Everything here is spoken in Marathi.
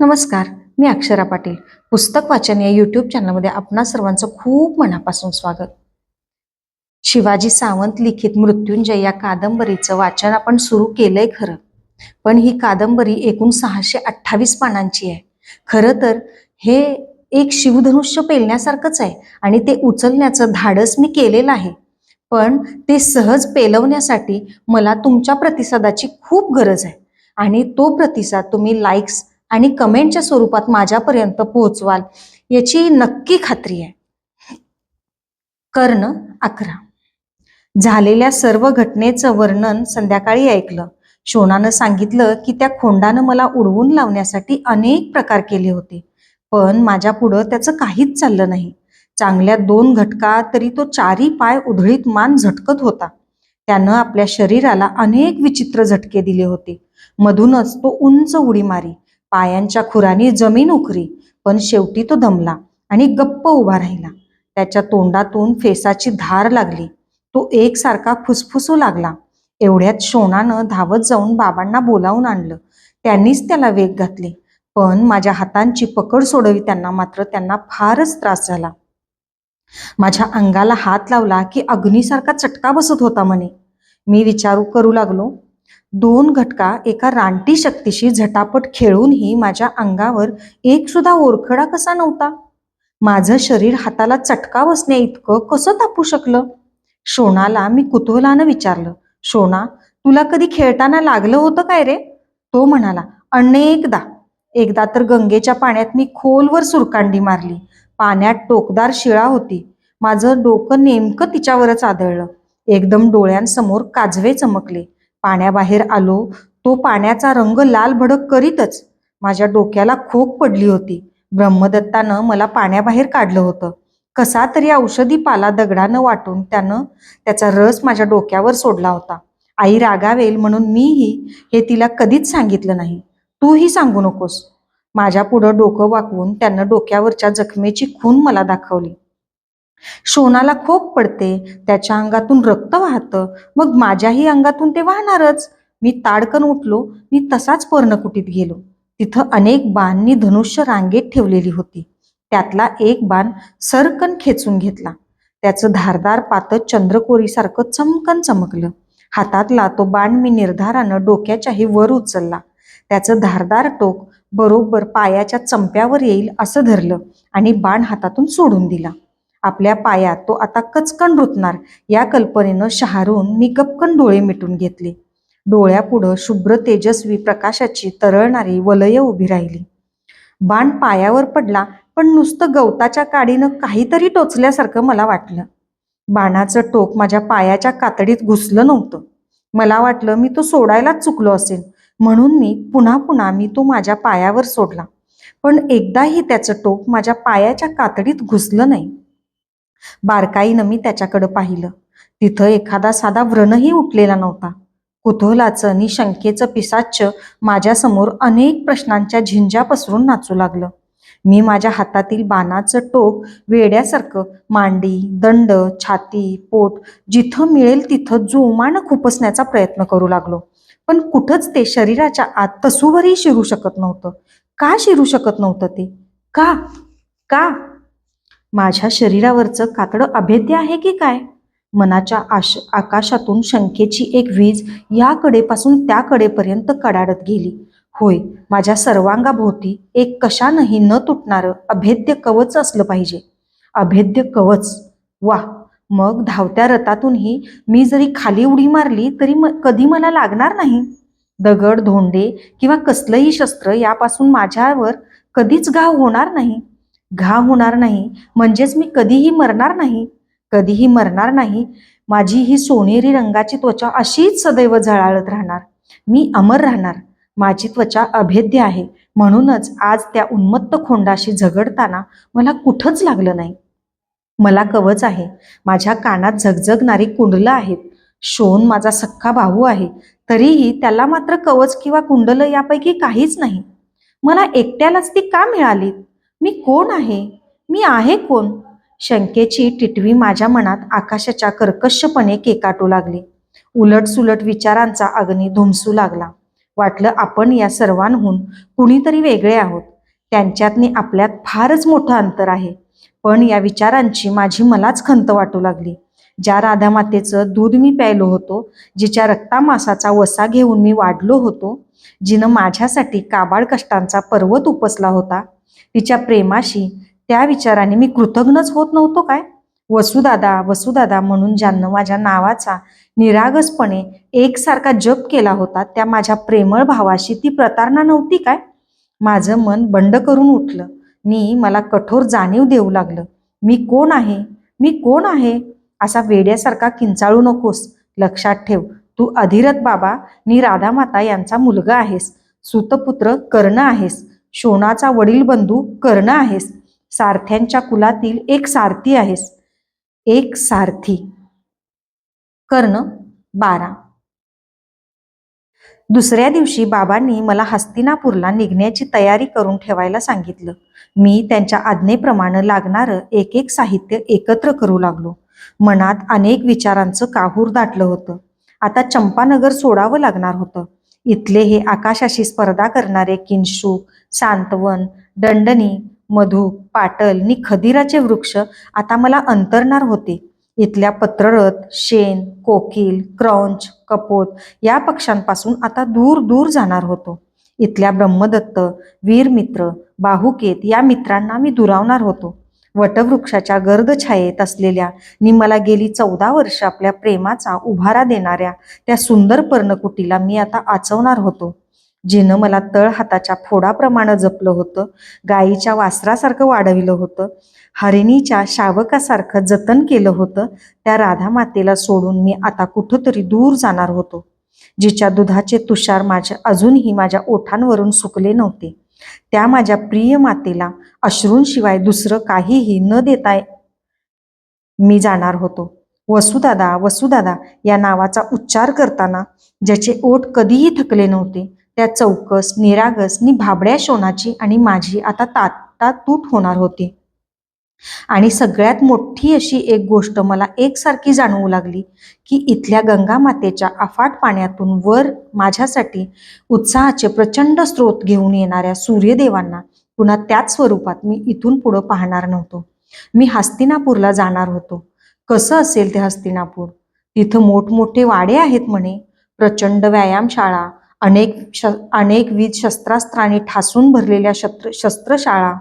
नमस्कार मी अक्षरा पाटील. पुस्तक वाचन या यूट्यूब चॅनलमध्ये आपणा सर्वांचं खूप मनापासून स्वागत. शिवाजी सावंत लिखित मृत्युंजय या कादंबरीचं वाचन आपण सुरू केलंय खरं. पण ही कादंबरी एकूण सहाशे अठ्ठावीस पानांची आहे. खरं तर हे एक शिवधनुष्य पेलण्यासारखंच आहे आणि ते उचलण्याचं धाडस मी केलेलं आहे. पण ते सहज पेलवण्यासाठी मला तुमच्या प्रतिसादाची खूप गरज आहे आणि तो प्रतिसाद तुम्ही लाईक्स आणि कमेंटच्या स्वरूपात माझ्यापर्यंत पोहोचवाल याची नक्की खात्री आहे. कर्ण अकरा. झालेल्या सर्व घटनेचं वर्णन संध्याकाळी ऐकलं. शोनानं सांगितलं की त्या खोंडानं मला उडवून लावण्यासाठी अनेक प्रकार केले होते पण माझ्या पुढं त्याचं काहीच चाललं नाही. चांगल्या दोन घटका तरी तो चारी पाय उधळीत मान झटकत होता. त्यानं आपल्या शरीराला अनेक विचित्र झटके दिले होते. मधूनच तो उंच उडी मारी. पायांच्या खुरानी जमीन उखरी पण शेवटी तो दमला आणि गप्प उभा राहिला. त्याच्या तोंडातून फेसाची धार लागली. तो एकसारखा फुसफुसू लागला. एवढ्यात शोणानं धावत जाऊन बाबांना बोलावून आणलं. त्यांनीच त्याला वेग घातले. पण माझ्या हातांची पकड सोडवी त्यांना मात्र त्यांना फारच त्रास झाला. माझ्या अंगाला हात लावला की अग्नीसारखा चटका बसत होता म्हणे. मी विचारू करू लागलो दोन घटका एका रानटी शक्तीशी झटापट खेळूनही माझ्या अंगावर एक सुद्धा ओरखडा कसा नव्हता. माझं शरीर हाताला चटका बसण्या इतकं कसं तापू शकलं? शोणाला मी कुतूहलानं विचारलं शोणा तुला कधी खेळताना लागलं होतं काय रे? तो म्हणाला अनेकदा. एकदा तर गंगेच्या पाण्यात मी खोलवर सुरकांडी मारली. पाण्यात टोकदार शिळा होती. माझं डोकं नेमकं तिच्यावरच आदळलं. एकदम डोळ्यांसमोर काजवे चमकले. पाण्याबाहेर आलो तो पाण्याचा रंग लाल भडक करीतच माझ्या डोक्याला खोक पडली होती. ब्रह्मदत्तानं मला पाण्याबाहेर काढलं होतं. कसा तरी औषधी पाला दगडानं वाटून त्यानं त्याचा रस माझ्या डोक्यावर सोडला होता. आई रागावेल म्हणून मीही हे तिला कधीच सांगितलं नाही. तूही सांगू नकोस. माझ्या पुढं डोकं वाकवून त्यानं डोक्यावरच्या जखमेची खून मला दाखवली. शोनाला खोक पडते त्याच्या अंगातून रक्त वाहतं. मग माझ्याही अंगातून ते वाहणारच. मी ताडकन उठलो मी तसाच पर्णकुटीत गेलो. तिथं अनेक बाणनी धनुष्य रांगेत ठेवलेली होती. त्यातला एक बाण सरकन खेचून घेतला. त्याचं धारदार पातळ चंद्रकोरीसारखं चमकन चमकलं. हातातला तो बाण मी निर्धारानं डोक्याच्याही वर उचलला. त्याचं धारदार टोक बरोबर पायाच्या चंप्यावर येईल असं धरलं आणि बाण हातातून सोडून दिला. आपल्या पायात तो आता कचकन रुतणार. या कल्पनेनं शहारून मी गपकन डोळे मिटून घेतले. डोळ्यापुढं शुभ्र तेजस्वी प्रकाशाची तरळणारी वलय उभी राहिली. बाण पायावर पडला पण नुसतं गवताच्या काडीनं काहीतरी टोचल्यासारखं मला वाटलं. बाणाचं टोक माझ्या पायाच्या कातडीत घुसलं नव्हतं. मला वाटलं मी तो सोडायलाच चुकलो असेल. म्हणून मी पुन्हा पुन्हा मी तो माझ्या पायावर सोडला. पण एकदाही त्याचं टोक माझ्या पायाच्या कातडीत घुसलं नाही. बारकाईनं मी त्याच्याकडं पाहिलं. तिथं एखादा साधा व्रणही उठलेला नव्हता. कुतूहलाचं आणि शंकेचं पिसाच माझ्यासमोर अनेक प्रश्नांच्या झिंजा पसरून नाचू लागलं. मी माझ्या हातातील बाणाचं टोक वेड्यासारखं मांडी दंड छाती पोट जिथं मिळेल तिथं जोमानं खुपसण्याचा प्रयत्न करू लागलो. पण कुठंच ते शरीराच्या आत तसूवरही शिरू शकत नव्हतं. का शिरू शकत नव्हतं ते? का? का? माझ्या शरीरावरचं कातडं अभेद्य आहे की काय? मनाच्या आश आकाशातून शंकेची एक वीज या कडेपासून त्या कडेपर्यंत कडाडत गेली. होय माझ्या सर्वांगाभोवती एक कशानंही न तुटणारं अभेद्य कवच असलं पाहिजे. अभेद्य कवच? वा मग धावत्या रथातूनही मी जरी खाली उडी मारली तरी म कधी मला लागणार नाही? दगड धोंडे किंवा कसलंही शस्त्र यापासून माझ्यावर कधीच घाव होणार नाही. घा होणार नाही. म्हणजेच मी कधीही मरणार नाही. कधीही मरणार नाही. माझी ही सोनेरी रंगाची त्वचा अशीच सदैव झळाळत राहणार. मी अमर राहणार. माझी त्वचा अभेद्य आहे. म्हणूनच आज त्या उन्मत्त खोंडाशी झगडताना मला कुठंच लागलं नाही. मला कवच आहे. माझ्या कानात झगझगणारी कुंडलं आहेत. शोन माझा सख्खा भाऊ आहे. तरीही त्याला मात्र कवच किंवा कुंडलं यापैकी काहीच नाही. मला एकट्यालाच ती का मिळाली? मी कोण आहे? मी आहे कोण? शंकेची टिटवी माझ्या मनात आकाशाच्या कर्कशपणे केकाटू लागली. उलट सुलट विचारांचा अग्नी धुमसू लागला. वाटलं आपण या सर्वांहून कुणीतरी वेगळे आहोत. त्यांच्यातनी आपल्यात फारच मोठं अंतर आहे. पण या विचारांची माझी मलाच खंत वाटू लागली. ज्या राधामातेचं दूध मी प्यायलो होतो जिच्या रक्तामासाचा वसा घेऊन मी वाढलो होतो जिनं माझ्यासाठी काबाड कष्टांचा पर्वत उपसला होता तिच्या प्रेमाशी त्या विचाराने मी कृतज्ञच होत नव्हतो काय? वसुदादा वसुदादा म्हणून ज्यानं माझ्या नावाचा निरागसपणे एकसारखा जप केला होता त्या माझ्या प्रेमळ भावाशी ती प्रतारणा नव्हती काय? माझं मन बंड करून उठलं. नी मला कठोर जाणीव देऊ लागलं. मी कोण आहे? मी कोण आहे? असा वेड्यासारखा किंचाळू नकोस. लक्षात ठेव. तू अधिरथ बाबा नी राधामाता यांचा मुलगा आहेस. सुतपुत्र कर्ण आहेस. शोणाचा वडील बंधू कर्ण आहेस. सारथ्यांच्या कुलातील एक सारथी आहेस. एक सारथी. कर्ण बारा. दुसऱ्या दिवशी बाबांनी मला हस्तिनापूरला निघण्याची तयारी करून ठेवायला सांगितलं. मी त्यांच्या आज्ञेप्रमाणे लागणारं एक एक साहित्य एकत्र करू लागलो. मनात अनेक विचारांचं काहूर दाटलं होतं. आता चंपानगर सोडावं लागणार होतं. इथले हे आकाशाशी स्पर्धा करणारे किंशू सांतवन दंडनी मधु पाटल नि खदिराचे वृक्ष आता मला अंतरणार होते. इथल्या पत्ररथ शेण कोकिल क्रौंच कपोत या पक्ष्यांपासून आता दूर दूर जाणार होतो. इथल्या ब्रह्मदत्त वीरमित्र बाहुकेत या मित्रांना मी दुरावणार होतो. वटवृक्षाच्या गर्द छायेत असलेल्या नि गेली चौदा वर्ष आपल्या प्रेमाचा उभारा देणाऱ्या त्या सुंदर पर्णकुटीला मी आता आचवणार होतो. जिनं मला तळ हाताच्या फोडाप्रमाणे जपलं होतं गायीच्या वासरासारखं वाढविलं होतं हरिणीच्या शावकासारखं जतन केलं होतं त्या राधा मातेला सोडून मी आता कुठंतरी दूर जाणार होतो. जिच्या दुधाचे तुषार माझ्या अजूनही माझ्या ओठांवरून सुकले नव्हते. त्या माझ्या प्रिय मातेला अश्रूंशिवाय दुसरं काहीही न देता मी जाणार होतो. वसुदादा वसुदादा या नावाचा उच्चार करताना ज्याचे ओठ कधीही थकले नव्हते त्या चौकस निरागस नि भाबड्या शोनाची आणि माझी आता ताटा तूट होणार होती. आणि सगळ्यात मोठी अशी एक गोष्ट मला एकसारखी जाणवू लागली की इथल्या गंगा मातेच्या अफाट पाण्यातून वर माझ्यासाठी उत्साहाचे प्रचंड स्रोत घेऊन येणाऱ्या सूर्यदेवांना पुन्हा त्याच स्वरूपात मी इथून पुढं पाहणार नव्हतो. मी हस्तिनापूरला जाणार होतो. कसं असेल ते हस्तिनापूर? तिथं मोठमोठे वाडे आहेत म्हणे प्रचंड व्यायामशाळा अनेक श अनेक शस्त्रास्त्राने शस्त्रास्त्रांनी ठासून भरलेल्या शस्त्र शस्त्रशाळा